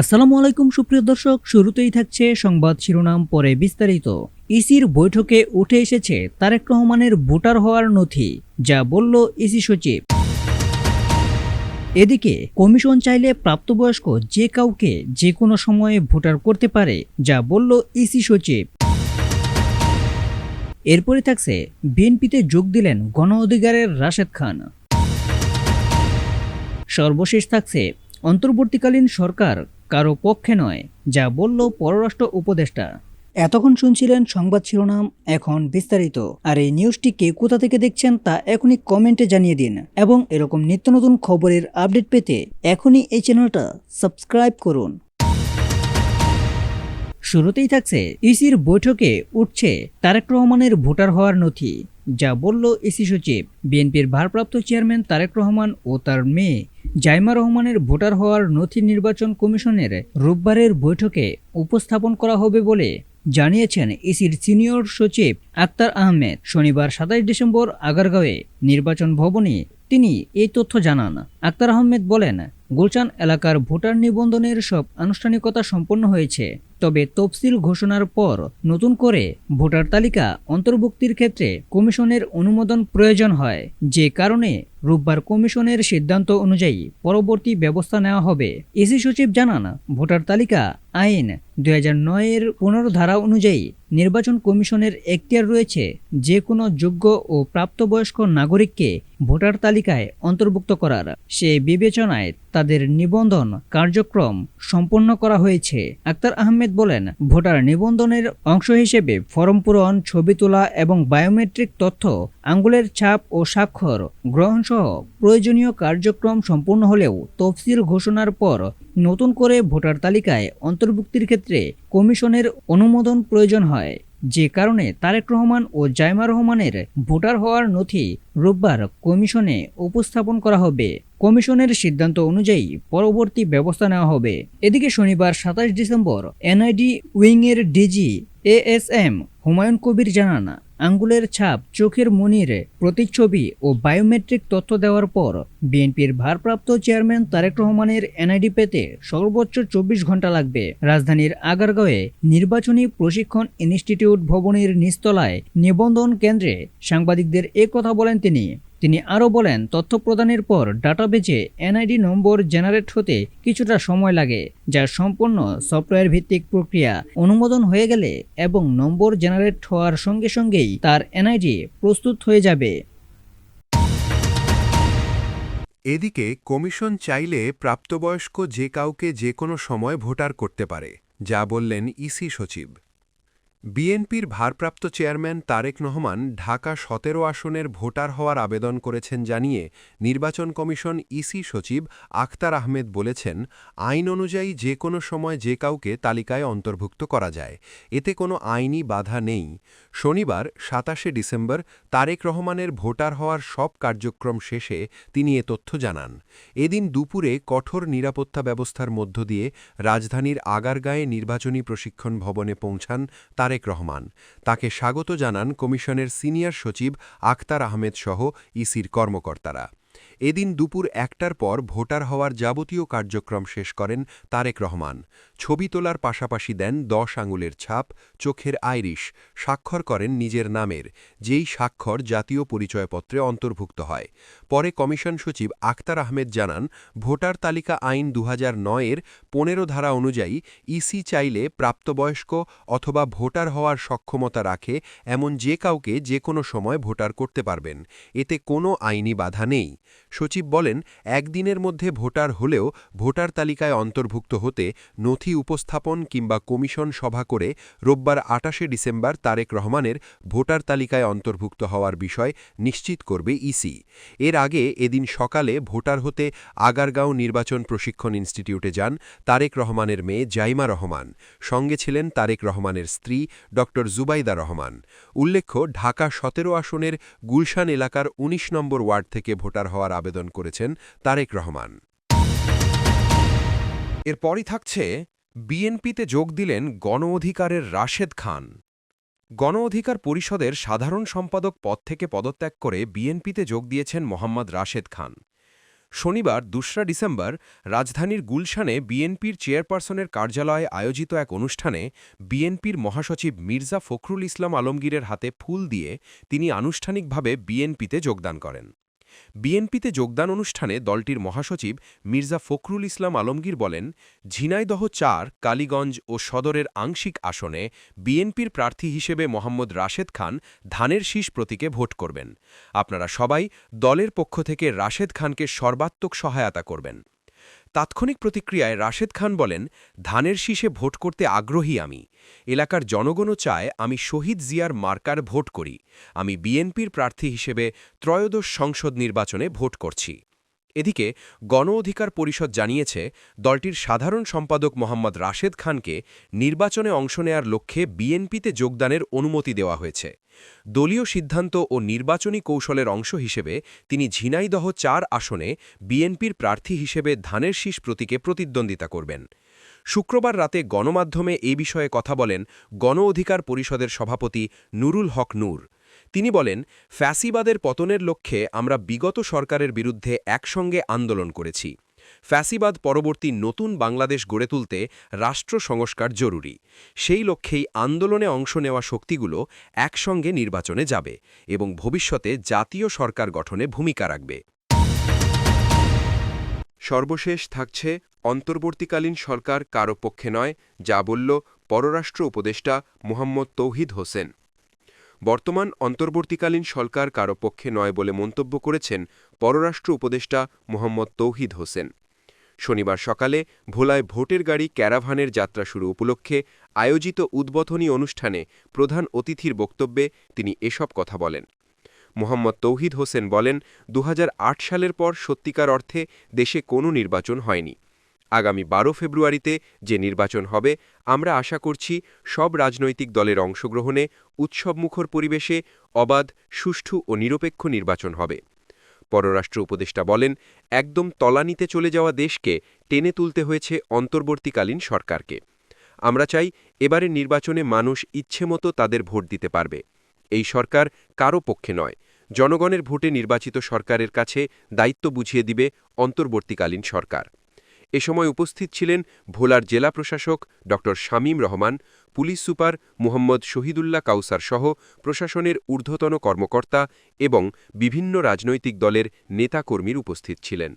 আসসালামু আলাইকুম, সুপ্রিয় দর্শক। শুরুতেই থাকছে সংবাদ শিরোনাম, পরে বিস্তারিত। ইসির বৈঠকে উঠে এসেছে তারেক রহমানের ভোটার হওয়ার নথি, যা বলল ইসি সচিব। এদিকে, কমিশন চাইলে প্রাপ্তবয়স্ক যে কাউকে যে কোনো সময়ে ভোটার করতে পারে, যা বলল ইসি সচিব। এরপরে থাকছে, বিএনপিতে যোগ দিলেন গণ অধিকারের রাশেদ খান। সর্বশেষ থাকছে, অন্তর্বর্তীকালীন সরকার কারও পক্ষে নয়, যা বলল পররাষ্ট্র উপদেষ্টা। এতক্ষণ শুনছিলেন সংবাদ শিরোনাম, এখন বিস্তারিত। আর এই নিউজটি কে কোথা থেকে দেখছেন তা এখনই কমেন্টে জানিয়ে দিন। এবং এরকম নিত্য নতুন খবরের আপডেট পেতে এখনই এই চ্যানেলটা সাবস্ক্রাইব করুন। শুরুতেই থাকছে ইসির বৈঠকে উঠছে তারেক রহমানের ভোটার হওয়ার নথি। যা বলল ইসি সচিব। বিএনপির ভারপ্রাপ্ত চেয়ারম্যান তারেক রহমান ও তার মেয়ে জাইমা রহমানের ভোটার হওয়ার নথি নির্বাচন কমিশনের রোববারের বৈঠকে উপস্থাপন করা হবে বলে জানিয়েছেন ইসির সিনিয়র সচিব আক্তার আহমেদ। শনিবার সাতাইশ ডিসেম্বর আগারগাঁওয়ে নির্বাচন ভবনে তিনি এই তথ্য জানান। আক্তার আহমেদ বলেন, গুলশান এলাকার ভোটার নিবন্ধনের সব আনুষ্ঠানিকতা সম্পন্ন হয়েছে। তবে তফসিল ঘোষণার পর নতুন করে ভোটার তালিকা অন্তর্ভুক্তির ক্ষেত্রে কমিশনের অনুমোদন প্রয়োজন হয়। যে কারণে রোববার কমিশনের সিদ্ধান্ত অনুযায়ী পরবর্তী ব্যবস্থা নেওয়া হবে। ইসি সচিব জানান, ভোটার তালিকা আইন দুই এর পনেরো ধারা অনুযায়ী নির্বাচন কমিশনের এখতিয়ার রয়েছে যে কোনো যোগ্য ও প্রাপ্তবয়স্ক নাগরিককে ভোটার তালিকায় অন্তর্ভুক্ত করার। সে বিবেচনায় তাদের নিবন্ধন কার্যক্রম সম্পন্ন করা হয়েছে। আক্তার আহমেদ বলেন, ভোটার নিবন্ধনের অংশ হিসেবে ফর্ম পূরণ, ছবি তোলা এবং বায়োমেট্রিক তথ্য, আঙ্গুলের ছাপ ও স্বাক্ষর গ্রহণ সহ প্রয়োজনীয় কার্যক্রম সম্পূর্ণ হলেও তফসিল ঘোষণার পর নতুন করে ভোটার তালিকায় অন্তর্ভুক্তির ক্ষেত্রে কমিশনের অনুমোদন প্রয়োজন হয়। যে কারণে তারেক রহমান ও জাইমা রহমানের ভোটার হওয়ার নথি রোববার কমিশনে উপস্থাপন করা হবে। কমিশনের সিদ্ধান্ত অনুযায়ী পরবর্তী ব্যবস্থা নেওয়া হবে। এদিকে শনিবার সাতাশ ডিসেম্বর এনআইডি উইংয়ের ডিজি এএসএম হুমায়ুন কবির জানান আঙ্গুলের ছাপ চোখের মনির প্রতিচ্ছবি ও বায়োমেট্রিক তথ্য দেওয়ার পর বিএনপির ভারপ্রাপ্ত চেয়ারম্যান তারেক রহমানের এনআইডি পেতে সর্বোচ্চ চব্বিশ ঘণ্টা লাগবে। রাজধানীর আগারগাঁওয়ে নির্বাচনী প্রশিক্ষণ ইনস্টিটিউট ভবনের নিচতলায় নিবন্ধন কেন্দ্রে সাংবাদিকদের এ কথা বলেন তিনি। তিনি আরও বলেন, তথ্য প্রদানের পর ডাটাবেজে এনআইডি নম্বর জেনারেট হতে কিছুটা সময় লাগে, যা সম্পূর্ণ সফটওয়্যার ভিত্তিক প্রক্রিয়া অনুমোদন হয়ে গেলে এবং নম্বর জেনারেট হওয়ার সঙ্গে সঙ্গেই তার এনআইডি প্রস্তুত হয়ে যাবে। এদিকে, কমিশন চাইলে প্রাপ্তবয়স্ক যে কাউকে যে কোনো সময় ভোটার করতে পারে, যা বললেন ইসি সচিব। বিএনপির ভারপ্রাপ্ত চেয়ারম্যান তারেক রহমান ঢাকা সতেরো আসনের ভোটার হওয়ার আবেদন করেছেন জানিয়ে নির্বাচন কমিশন ইসি সচিব আখতার আহমেদ বলেছেন, আইন অনুযায়ী যে কোনো সময় যে কাউকে তালিকায় অন্তর্ভুক্ত করা যায়, এতে কোনো আইনি বাধা নেই। শনিবার, সাতাশে ডিসেম্বর, তারেক রহমানের ভোটার হওয়ার সব কার্যক্রম শেষে তিনি এ তথ্য জানান। এদিন দুপুরে কঠোর নিরাপত্তা ব্যবস্থার মধ্য দিয়ে রাজধানীর আগারগাঁয়ে নির্বাচনী প্রশিক্ষণ ভবনে পৌঁছান তারেক রহমান। তাকে স্বাগত জানান কমিশনের সিনিয়র সচিব আখতার আহমেদ সহ ইসির কর্মকর্তারা। এদিন দুপুর একটার পর ভোটার হওয়ার যাবতীয় কার্যক্রম শেষ করেন তারেক রহমান। ছবি তোলার পাশাপাশি দেন দশ আঙুলের ছাপ, চোখের আইরিশ, স্বাক্ষর করেন নিজের নামের, যেই স্বাক্ষর জাতীয় পরিচয়পত্রে অন্তর্ভুক্ত হয়। পরে কমিশন সচিব আখতার আহমেদ জানান, ভোটার তালিকা আইন দু এর পনেরো ধারা অনুযায়ী ইসি চাইলে প্রাপ্তবয়স্ক অথবা ভোটার হওয়ার সক্ষমতা রাখে এমন যে কাউকে যে কোনো সময় ভোটার করতে পারবেন। এতে কোনো আইনি বাধা নেই। সচিব বলেন, একদিনের মধ্যে ভোটার হলেও ভোটার তালিকায় অন্তর্ভুক্ত হতে নথি উপস্থাপন কিংবা কমিশন সভা করে রোববার আটাশে ডিসেম্বর তারেক রহমানের ভোটার তালিকায় অন্তর্ভুক্ত হওয়ার বিষয় নিশ্চিত করবে ইসি। এর আগে এদিন সকালে ভোটার হতে আগারগাঁও নির্বাচন প্রশিক্ষণ ইনস্টিটিউটে যান তারেক রহমানের মেয়ে জাইমা রহমান। সঙ্গে ছিলেন তারেক রহমানের স্ত্রী ড জুবাইদা রহমান। উল্লেখ্য, ঢাকা সতেরো আসনের গুলশান এলাকার ১৯ নম্বর ওয়ার্ড থেকে ভোটার হওয়ার আবেদন করেছেন তারেক রহমান। এরপরই থাকছে, বিএনপিতে যোগ দিলেন গণ অধিকারের রাশেদ খান। গণ অধিকার পরিষদের সাধারণ সম্পাদক পদ থেকে পদত্যাগ করে বিএনপিতে যোগ দিয়েছেন মোহাম্মদ রাশেদ খান। শনিবার, দোসরা ডিসেম্বর, রাজধানীর গুলশানে বিএনপির চেয়ারপারসনের কার্যালয়ে আয়োজিত এক অনুষ্ঠানে বিএনপির মহাসচিব মির্জা ফখরুল ইসলাম আলমগীরের হাতে ফুল দিয়ে তিনি আনুষ্ঠানিকভাবে বিএনপিতে যোগদান করেন। বিএনপিতে যোগদান অনুষ্ঠানে দলটির মহাসচিব মির্জা ফখরুল ইসলাম আলমগীর বলেন, ঝিনাইদহ চার, কালীগঞ্জ ও সদরের আংশিক আসনে বিএনপির প্রার্থী হিসেবে মোহাম্মদ রাশেদ খান ধানের শীষ প্রতীকে ভোট করবেন। আপনারা সবাই দলের পক্ষ থেকে রাশেদ খানকে সর্বাত্মক সহায়তা করবেন। তাৎক্ষণিক প্রতিক্রিয়ায় রাশেদ খান বলেন, ধানের শীষে ভোট করতে আগ্রহী আমি। এলাকার জনগণও চায় আমি শহীদ জিয়ার মার্কার ভোট করি। আমি বিএনপির প্রার্থী হিসেবে ত্রয়োদশ সংসদ নির্বাচনে ভোট করছি। এদিকে গণ অধিকার পরিষদ জানিয়েছে, দলটির সাধারণ সম্পাদক মোহাম্মদ রাশেদ খানকে নির্বাচনে অংশ নেয়ার লক্ষ্যে বিএনপিতে যোগদানের অনুমতি দেওয়া হয়েছে। দলীয় সিদ্ধান্ত ও নির্বাচনী কৌশলের অংশ হিসেবে তিনি ঝিনাইদহ চার আসনে বিএনপির প্রার্থী হিসেবে ধানের শীষ প্রতীকে প্রতিদ্বন্দ্বিতা করবেন। শুক্রবার রাতে গণমাধ্যমে এ বিষয়ে কথা বলেন গণ অধিকার পরিষদের সভাপতি নুরুল হক নূর। তিনি বলেন, ফ্যাসিবাদের পতনের লক্ষ্যে আমরা বিগত সরকারের বিরুদ্ধে একসঙ্গে আন্দোলন করেছি। ফ্যাসিবাদ পরবর্তী নতুন বাংলাদেশ গড়ে তুলতে রাষ্ট্র সংস্কার জরুরি। সেই লক্ষ্যেই আন্দোলনে অংশ নেওয়া শক্তিগুলো একসঙ্গে নির্বাচনে যাবে এবং ভবিষ্যতে জাতীয় সরকার গঠনে ভূমিকা রাখবে। সর্বশেষ থাকছে, অন্তর্বর্তীকালীন সরকার কারও পক্ষে নয়, যা বলল পররাষ্ট্র উপদেষ্টা মোহাম্মদ তৌহিদ হোসেন। বর্তমান অন্তর্বর্তীকালীন সরকার কারও পক্ষে নয় বলে মন্তব্য করেছেন পররাষ্ট্র উপদেষ্টা মোহাম্মদ তৌহিদ হোসেন। শনিবার সকালে ভোলায় ভোটের গাড়ি ক্যারাভানের যাত্রা শুরু উপলক্ষে আয়োজিত উদ্বোধনী অনুষ্ঠানে প্রধান অতিথির বক্তব্যে তিনি এসব কথা বলেন। মোহাম্মদ তৌহিদ হোসেন বলেন দু হাজার আট সালের পর সত্যিকার অর্থে দেশে কোনো নির্বাচন হয়নি। আগামী বারো ফেব্রুয়ারিতে যে নির্বাচন হবে, আমরা আশা করছি সব রাজনৈতিক দলের অংশগ্রহণে উৎসবমুখর পরিবেশে অবাধ, সুষ্ঠু ও নিরপেক্ষ নির্বাচন হবে। পররাষ্ট্র উপদেষ্টা বলেন, একদম তলানিতে চলে যাওয়া দেশকে টেনে তুলতে হয়েছে অন্তর্বর্তীকালীন সরকারকে। আমরা চাই এবারের নির্বাচনে মানুষ ইচ্ছেমতো তাদের ভোট দিতে পারবে। এই সরকার কারও পক্ষে নয়। জনগণের ভোটে নির্বাচিত সরকারের কাছে দায়িত্ব বুঝিয়ে দিবে অন্তর্বর্তীকালীন সরকার। এ সময় উপস্থিত ছিলেন ভোলার জেলা প্রশাসক ড. শামীম রহমান, পুলিশ সুপার মুহম্মদ শহীদুল্লাহ কাউসার সহ প্রশাসনের ঊর্ধ্বতন কর্মকর্তা এবং বিভিন্ন রাজনৈতিক দলের নেতাকর্মীর উপস্থিত ছিলেন।